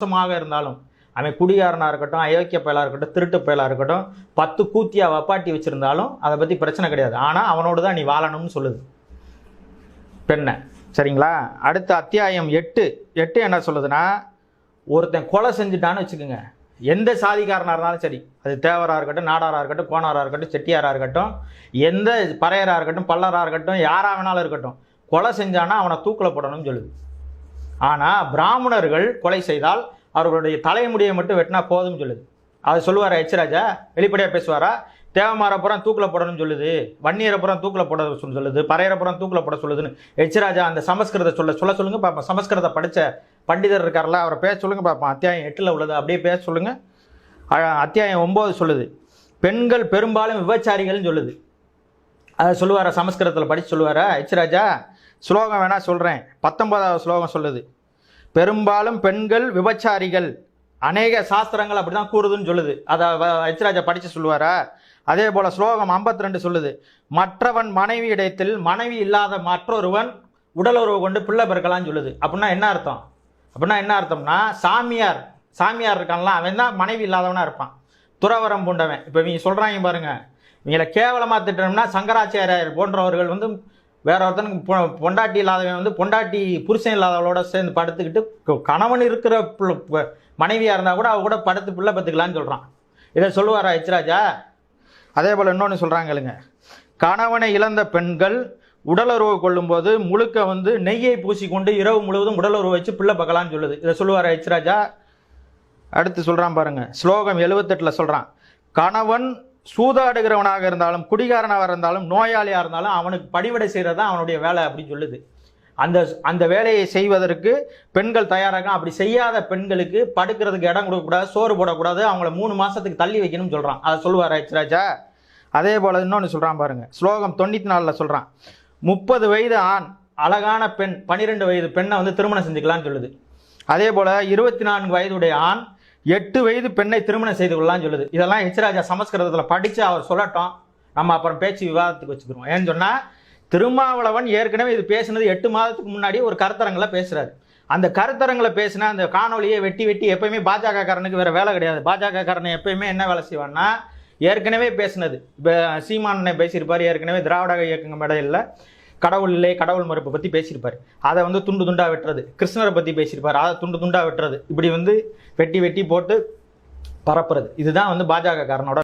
மோசமாக இருந்தாலும் அவன் குடிகாரனாக இருக்கட்டும் அயோக்கிய பயலாக இருக்கட்டும் திருட்டு பயலாக இருக்கட்டும் பத்து கூத்தியா வப்பாட்டி வச்சுருந்தாலும் அதை பற்றி பிரச்சனை கிடையாது. ஆனால் அவனோடு தான் நீ வாழணும்னு சொல்லுது. பெண்ணை சரிங்களா? அடுத்த அத்தியாயம் எட்டு. எட்டு என்ன சொல்லுதுன்னா ஒருத்தன் கொலை செஞ்சுட்டான்னு வச்சுக்கோங்க. எந்த சாதிக்காரனாக இருந்தாலும் சரி அது தேவராக இருக்கட்டும் நாடாராக இருக்கட்டும் கோணாராக இருக்கட்டும் செட்டியாராக இருக்கட்டும் எந்த பறையராக இருக்கட்டும் பல்லராக இருக்கட்டும் யாராக வேணாலும் இருக்கட்டும் கொலை செஞ்சானா அவனை தூக்கில் போடணும்னு சொல்லுது. ஆனால் பிராமணர்கள் கொலை செய்தால் அவர்களுடைய தலைமுடியை மட்டும் வெட்டினா போதும்னு சொல்லுது. அதை சொல்லுவார் எச்ராஜா? வெளிப்படையாக பேசுவாரா? தேவமாரப்புறம் தூக்கில் போடணும்னு சொல்லுது. வன்னியரப்புறம் தூக்கில் போட சொல்லுது. பறையரப்புறம் தூக்கில் போட சொல்லுதுன்னு எச்ராஜா அந்த சமஸ்கிருத சொல்ல சொல்ல சொல்லுங்க பார்ப்போம் சமஸ்கிருத படித்த பண்டிதர் இருக்கார்ல அவரை பேச சொல்லுங்க பார்ப்போம் அத்தியாயம் எட்டில் உள்ளது அப்படியே பேச சொல்லுங்க. அத்தியாயம் ஒம்பது சொல்லுது. பெண்கள் பெரும்பாலும் விபச்சாரிகள்னு சொல்லுது. அதை சொல்லுவாரா சமஸ்கிருதத்தில் படித்து சொல்லுவாரா எச்ராஜா? ஸ்லோகம் வேணால் சொல்கிறேன் பத்தொன்பதாவது ஸ்லோகம் சொல்லுது. பெரும்பாலும் பெண்கள் விபச்சாரிகள். அநேக சாஸ்திரங்கள் அப்படி தான் கூறுதுன்னு சொல்லுது. அதை எச்ராஜா படித்து சொல்லுவாரா? அதே போல் ஸ்லோகம் 52 சொல்லுது. மற்றவன் மனைவி இடத்தில் மனைவி இல்லாத மற்றொருவன் உடலுறவு கொண்டு பிள்ளை பிறக்கலாம்னு சொல்லுது. அப்படின்னா என்ன அர்த்தம்? அப்படின்னா என்ன அர்த்தம்னா சாமியார் சாமியார் இருக்கான்லாம் அவன் தான் மனைவி இல்லாதவனாக இருப்பான். துறவரம் பூண்டவன். இப்போ நீங்கள் சொல்கிறாங்க பாருங்கள் இவங்களை கேவலமாக திட்டணும்னா சங்கராச்சாரியார் போன்றவர்கள் வந்து வேற ஒருத்தனுக்கு பொ- பொண்டாட்டி இல்லாதவன் வந்து பொண்டாட்டி புருஷன் இல்லாதவளோட சேர்ந்து படுத்துக்கிட்டு கணவன் இருக்கிற மனைவியாக இருந்தால் கூட அவ கூட படுத்து பிள்ளை பத்துக்கலான்னு சொல்கிறான் இதை சொல்லுவாரா ஹெச்ராஜா அதே போல் இன்னொன்று சொல்கிறாங்களுங்க கணவனை இழந்த பெண்கள் உடலுறவு கொள்ளும்போது முழுக்க வந்து நெய்யை பூசிக்கொண்டு இரவு முழுவதும் உடலுறவு வச்சு பிள்ளை பார்க்கலான்னு சொல்லுது. இதை சொல்லுவாரா ஹெச்ராஜா அடுத்து சொல்கிறான் பாருங்கள் ஸ்லோகம் எழுபத்தெட்டில் சொல்கிறான் கணவன் சூதாடுகிறவனாக இருந்தாலும் குடிகாரனாக இருந்தாலும் நோயாளியாக இருந்தாலும் அவனுக்கு படிவிடை செய்கிறது தான் அவனுடைய வேலை அப்படின்னு சொல்லுது. அந்த அந்த வேலையை செய்வதற்கு பெண்கள் தயாராக அப்படி செய்யாத பெண்களுக்கு படுக்கிறதுக்கு இடம் கொடுக்கக்கூடாது சோறு போடக்கூடாது அவங்கள மூணு மாதத்துக்கு தள்ளி வைக்கணும்னு சொல்கிறான் அதை சொல்லுவார் ராஜா அதே போல் இன்னொன்று சொல்கிறான் பாருங்க. ஸ்லோகம் தொண்ணூற்றி நாலில் சொல்கிறான் முப்பது வயது ஆண் அழகான பெண் பன்னிரெண்டு வயது பெண்ணை வந்து திருமணம் செஞ்சுக்கலாம்னு சொல்லுது. அதே போல் இருபத்தி நான்கு வயதுடைய ஆண் எட்டு வயது பெண்ணை திருமணம் செய்து கொள்ளலாம்னு சொல்லுது. இதெல்லாம் ஹெச்ராஜா சமஸ்கிருதத்தில் படித்து அவர் சொல்லட்டும். நம்ம அப்புறம் பேச்சு விவாதத்துக்கு வச்சுக்கிறோம் ஏன்னு சொன்னால் திருமாவளவன் ஏற்கனவே இது பேசினது எட்டு மாதத்துக்கு முன்னாடி ஒரு கருத்தரங்கில் பேசுகிறாரு அந்த கருத்தரங்களை பேசினா அந்த காணொலியை வெட்டி வெட்டி எப்பயுமே பாஜக காரனுக்கு வேறு வேலை கிடையாது. பாஜக காரனை எப்பயுமே என்ன வேலை செய்வான்னா ஏற்கனவே பேசினது. இப்போ சீமானனை பேசியிருப்பார். ஏற்கனவே திராவிட இயக்கங்க மேடையில் கடவுள் இல்லை கடவுள் மறுப்பை பற்றி பேசியிருப்பார். அதை வந்து துண்டு துண்டாக வெட்டுறது. கிருஷ்ணரை பற்றி பேசியிருப்பார். அதை துண்டு துண்டா வெட்டுறது. இப்படி வந்து வெட்டி வெட்டி போட்டு பரப்புறது. இதுதான் வந்து பாஜக காரனோட